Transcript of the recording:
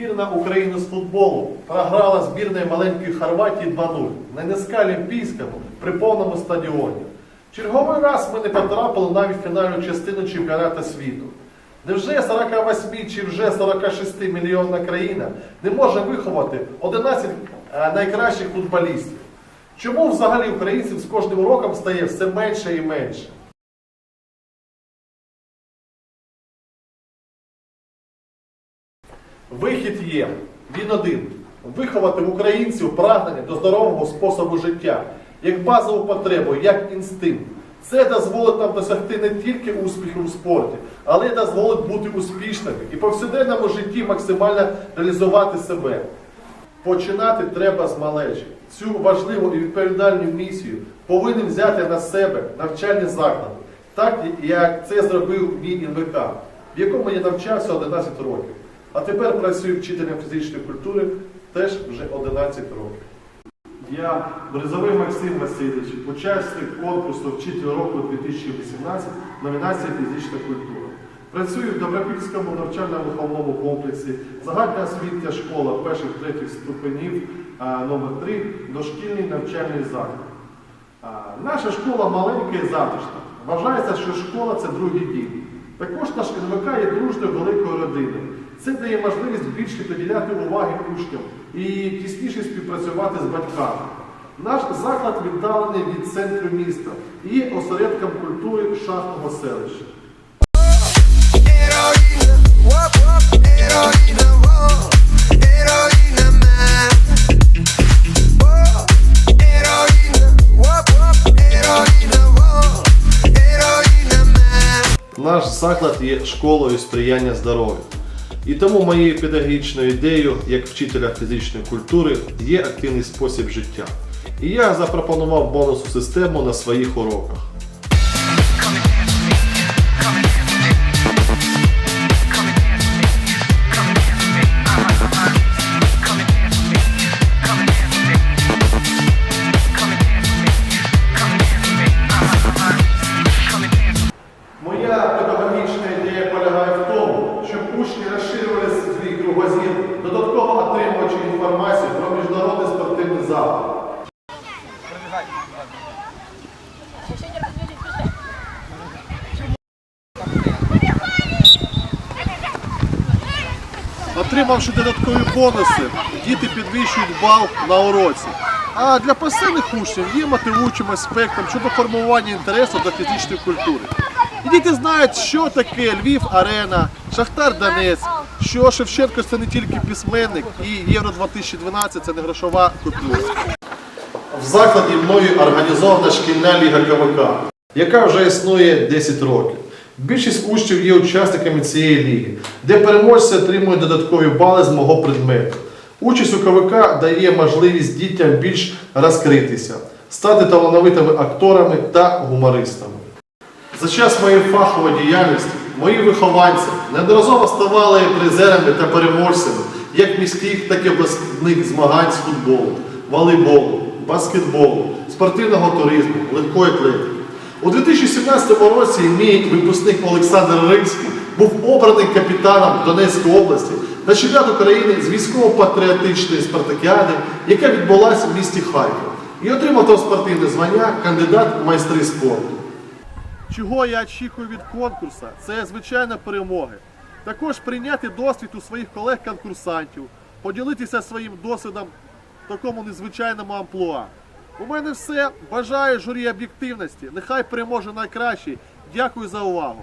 Збірна України з футболу програла збірної маленької Хорватії 2-0 на НСК при повному стадіоні. Черговий раз ми не потрапили навіть фінальну частину чемпіонату світу. Невже 48 чи вже 46 мільйонна країна не може виховати 11 е, найкращих футболістів? Чому взагалі українців з кожним роком стає все менше і менше? Вихід є. Він один. Виховати в українців прагнення до здорового способу життя, як базову потребу, як інстинкт. Це дозволить нам досягти не тільки успіху в спорті, але й дозволить бути успішними і повсякденному житті максимально реалізувати себе. Починати треба з малечі. Цю важливу і відповідальну місію повинен взяти на себе навчальні заклади, так як це зробив мій НВК, в якому я навчався 11 років. А тепер працюю вчителем фізичної культури теж вже 11 років. Я Березовий Максим Васильович, учасник конкурсу Вчитель року 2018, номінація фізична культура. Працюю в Добропільському навчально-виховному комплексі, загальна освітня школа перших третіх ступенів номер 3 дошкільний навчальний заклад. Наша школа маленька і затишна. Вважається, що школа це другий дім. Також наш НВК є дружною великою родиною. Це дає можливість більше приділяти уваги учням і тісніше співпрацювати з батьками. Наш заклад віддалений від центру міста і осередком культури шахтного селища. Наш заклад є школою сприяння здоров'ю. І тому моєю педагогічною ідеєю, як вчителя фізичної культури, є активний спосіб життя. І я запропонував бонусу систему на своїх уроках. Отримавши додаткові бонуси, діти підвищують бал на уроці. А для пасивних учнів є мотивуючим аспектом щодо формування інтересу до фізичної культури. І діти знають, що таке Львів Арена, Шахтар Донець, що Шевченко це не тільки письменник і Євро 2012 це не грошова купюра. В закладі мною організована шкільна ліга КВК, яка вже існує 10 років. Більшість учнів є учасниками цієї ліги, де переможці отримують додаткові бали з мого предмету. Участь у КВК дає можливість дітям більш розкритися, стати талановитими акторами та гумористами. За час моєї фахової діяльності мої вихованці неодноразово ставали призерами та переможцями як міських, так і обласних змагань з футболу, волейболу, баскетболу, спортивного туризму, легкої атлетики. У 2017 році мій випускник Олександр Рильський був обраний капітаном Донецької області на чемпіонат України з військово-патріотичної спартакіади, яка відбулася в місті Харків, і отримав там спортивне звання кандидат в майстри спорту. Чого я очікую від конкурсу, це звичайно перемоги. Також прийняти досвід у своїх колег-конкурсантів, поділитися своїм досвідом такому незвичайному амплуа. У мене все. Бажаю журі об'єктивності. Нехай переможе найкращий. Дякую за увагу.